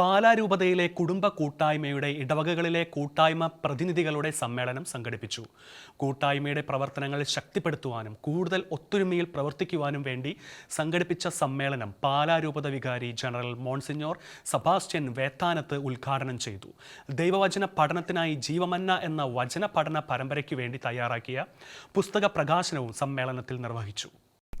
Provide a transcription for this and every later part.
പാലാരൂപതയിലെ കുടുംബ കൂട്ടായ്മയുടെ ഇടവകകളിലെ കൂട്ടായ്മ പ്രതിനിധികളുടെ സമ്മേളനം സംഘടിപ്പിച്ചു. കൂട്ടായ്മയുടെ പ്രവർത്തനങ്ങൾ ശക്തിപ്പെടുത്തുവാനും കൂടുതൽ ഒത്തൊരുമയിൽ പ്രവർത്തിക്കുവാനും വേണ്ടി സംഘടിപ്പിച്ച സമ്മേളനം പാലാരൂപത വികാരി ജനറൽ മോൺസിഞ്ഞോർ സബാസ്റ്റ്യൻ വേത്താനത്ത് ഉദ്ഘാടനം ചെയ്തു. ദൈവവചന പഠനത്തിനായി ജീവമന്ന എന്ന വചന പഠന പരമ്പരയ്ക്ക് വേണ്ടി തയ്യാറാക്കിയ പുസ്തക പ്രകാശനവും സമ്മേളനത്തിൽ നിർവഹിച്ചു.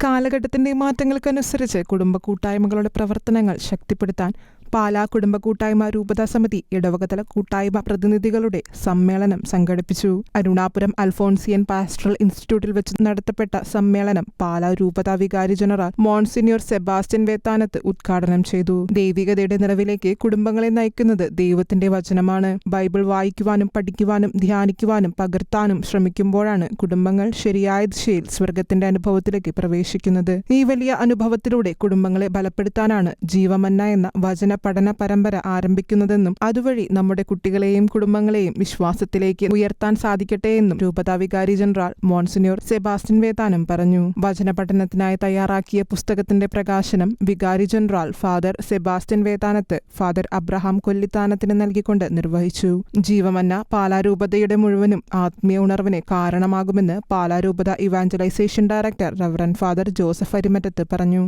കാലഘട്ടത്തിന്റെ മാറ്റങ്ങൾക്കനുസരിച്ച് കുടുംബ കൂട്ടായ്മകളുടെ പ്രവർത്തനങ്ങൾ ശക്തിപ്പെടുത്താൻ പാലാ കുടുംബ കൂട്ടായ്മ രൂപതാ സമിതി ഇടവകതല കൂട്ടായ്മ പ്രതിനിധികളുടെ സമ്മേളനം സംഘടിപ്പിച്ചു. അരുണാപുരം അൽഫോൺസിയൻ പാസ്റ്ററൽ ഇൻസ്റ്റിറ്റ്യൂട്ടിൽ വെച്ച് നടത്തപ്പെട്ട സമ്മേളനം പാലാ രൂപതാ വികാരി ജനറൽ മോൺസിനിയർ സെബാസ്റ്റ്യൻ വേത്താനത്ത് ഉദ്ഘാടനം ചെയ്തു. ദൈവികതയുടെ നിറവിലേക്ക് കുടുംബങ്ങളെ നയിക്കുന്നത് ദൈവത്തിന്റെ വചനമാണ്. ബൈബിൾ വായിക്കുവാനും പഠിക്കുവാനും ധ്യാനിക്കുവാനും പകർത്താനും ശ്രമിക്കുമ്പോഴാണ് കുടുംബങ്ങൾ ശരിയായ ദിശയിൽ സ്വർഗത്തിന്റെ അനുഭവത്തിലേക്ക് പ്രവേശിക്കുന്നത്. ഈ വലിയ അനുഭവത്തിലൂടെ കുടുംബങ്ങളെ ബലപ്പെടുത്താനാണ് ജീവമന്ന എന്ന വചന പഠന പരമ്പര ആരംഭിക്കുന്നതെന്നും അതുവഴി നമ്മുടെ കുട്ടികളെയും കുടുംബങ്ങളെയും വിശ്വാസത്തിലേക്ക് ഉയർത്താൻ സാധിക്കട്ടെ എന്നും രൂപതാ വികാരി ജനറൽ മോൺസിനിയോർ സെബാസ്റ്റ്യൻ വേതാനം പറഞ്ഞു. വചന പഠനത്തിനായി തയ്യാറാക്കിയ പുസ്തകത്തിന്റെ പ്രകാശനം വികാരി general father Sebastian Vethanath father Abraham കൊല്ലിത്താനത്തിന് നൽകിക്കൊണ്ട് നിർവഹിച്ചു. ജീവമന്ന പാലാരൂപതയുടെ മുഴുവനും ആത്മീയ ഉണർവിന് കാരണമാകുമെന്ന് പാലാരൂപത evangelization director reverend father Joseph Arimattath പറഞ്ഞു.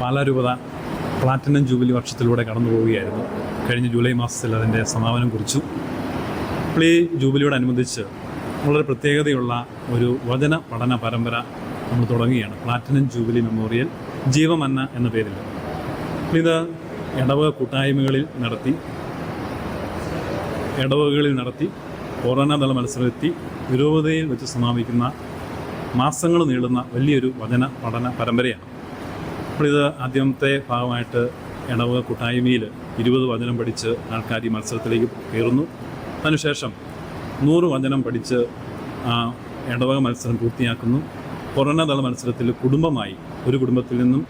പാലാരൂപത പ്ലാറ്റിനം ജൂബിലി വർഷത്തിലൂടെ കടന്നു പോവുകയായിരുന്നു. കഴിഞ്ഞ ജൂലൈ മാസത്തിൽ അതിന്റെ സമാപനം കുറിച്ചു. പ്ലേ ജൂബിലിയോടനുബന്ധിച്ച് വളരെ പ്രത്യേകതയുള്ള ഒരു വചന പഠന പരമ്പര നമ്മൾ തുടങ്ങുകയാണ്. പ്ലാറ്റിനം ജൂബിലി മെമ്മോറിയൽ ജീവമന്ന എന്ന പേരിൽ. ഇത് ഇടവക കൂട്ടായ്മകളിൽ നടത്തി ഇടവകകളിൽ നടത്തി കൊറോണ തല മത്സരമെത്തി വിരോധതയിൽ വെച്ച് സമാപിക്കുന്ന മാസങ്ങൾ നീളുന്ന വലിയൊരു വചന പഠന പരമ്പരയാണ്. അപ്പോൾ ഇത് ആദ്യത്തെ ഭാഗമായിട്ട് ഇണവ് കൂട്ടായ്മയിൽ ഇരുപത് വചനം പഠിച്ച് ആൾക്കാർ ഈ മത്സരത്തിലേക്ക് കയറുന്നു. അതിനുശേഷം നൂറ് വചനം പഠിച്ച് ഇടവക മത്സരം പൂർത്തിയാക്കുന്നു. കൊറോണതല മത്സരത്തിൽ കുടുംബമായി ഒരു കുടുംബത്തിൽ നിന്നും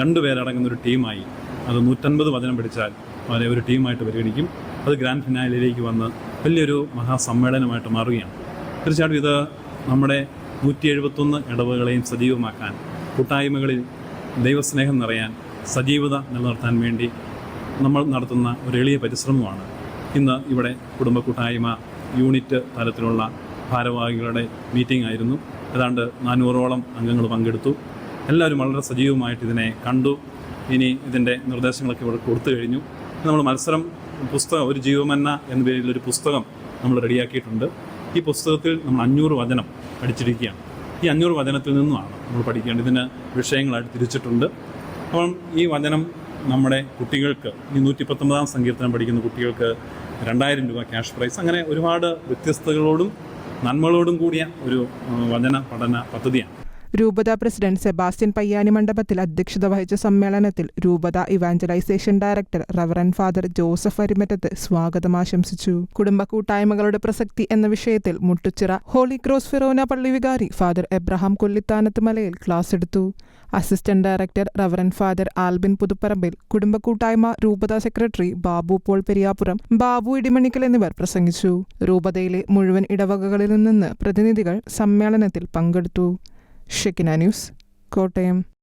രണ്ട് പേരടങ്ങുന്ന ഒരു ടീമായി അത് നൂറ്റൻപത് വചനം പഠിച്ചാൽ അവരെ ഒരു ടീമായിട്ട് പരിഗണിക്കും. അത് ഗ്രാൻഡ് ഫിനാലിലേക്ക് വന്ന് വലിയൊരു മഹാസമ്മേളനമായിട്ട് മാറുകയാണ്. തീർച്ചയായിട്ടും ഇത് നമ്മുടെ നൂറ്റി എഴുപത്തൊന്ന് ഇടവകളെയും സജീവമാക്കാൻ കൂട്ടായ്മകളിൽ ദൈവസ്നേഹം നിറയാൻ സജീവത നിലനിർത്താൻ വേണ്ടി നമ്മൾ നടത്തുന്ന ഒരു എളിയ പരിശ്രമമാണ്. ഇന്ന് ഇവിടെ കുടുംബ കൂട്ടായ്മ യൂണിറ്റ് തലത്തിലുള്ള ഭാരവാഹികളുടെ മീറ്റിംഗ് ആയിരുന്നു. ഏതാണ്ട് നാനൂറോളം അംഗങ്ങൾ പങ്കെടുത്തു. എല്ലാവരും വളരെ സജീവമായിട്ട് ഇതിനെ കണ്ടു. ഇനി ഇതിന്റെ നിർദ്ദേശങ്ങളൊക്കെ ഇവിടെ കൊടുത്തു കഴിഞ്ഞു. നമ്മൾ മത്സരം പുസ്തകം ഒരു ജീവമന്ന എന്ന പേരിൽ ഒരു പുസ്തകം നമ്മൾ റെഡിയാക്കിയിട്ടുണ്ട്. ഈ പുസ്തകത്തിൽ നമ്മൾ അഞ്ഞൂറ് വചനം പഠിച്ചിരിക്കുകയാണ്. ഈ അഞ്ഞൂറ് വചനത്തിൽ നിന്നുമാണ് നമ്മൾ പഠിക്കേണ്ടത്. ഇതിന് വിഷയങ്ങളായിട്ട് തിരിച്ചിട്ടുണ്ട്. അപ്പം ഈ വചനം നമ്മുടെ കുട്ടികൾക്ക് ഈ നൂറ്റി പത്തൊമ്പതാം സങ്കീർത്തനം പഠിക്കുന്ന കുട്ടികൾക്ക് രണ്ടായിരം രൂപ ക്യാഷ് പ്രൈസ് അങ്ങനെ ഒരുപാട് വ്യത്യസ്തകളോടും നന്മകളോടും കൂടിയ ഒരു വചന പഠന പദ്ധതിയാണ്. രൂപത പ്രസിഡന്റ് സെബാസ്റ്റ്യൻ പയ്യാനി മണ്ഡപത്തിൽ അധ്യക്ഷത വഹിച്ച സമ്മേളനത്തിൽ രൂപത evangelization director reverend father Joseph Arimattath സ്വാഗതം ആശംസിച്ചു. കുടുംബ കൂട്ടായ്മകളുടെ പ്രസക്തി എന്ന വിഷയത്തിൽ മുട്ടുച്ചിറ ഹോളി ക്രോസ് ഫിറോന പള്ളി വികാരി ഫാദർ എബ്രഹാം കൊല്ലിത്താനത്ത് മലയിൽ ക്ലാസ് എടുത്തു. Assistant director reverend father Albin Puthuparambil കുടുംബ കൂട്ടായ്മ രൂപത സെക്രട്ടറി ബാബു പോൾ പെരിയാപുരം ബാബു ഇടിമണിക്കൽ എന്നിവർ പ്രസംഗിച്ചു. രൂപതയിലെ മുഴുവൻ ഇടവകകളിൽ നിന്ന് പ്രതിനിധികൾ സമ്മേളനത്തിൽ പങ്കെടുത്തു. Shekinah news Kottayam.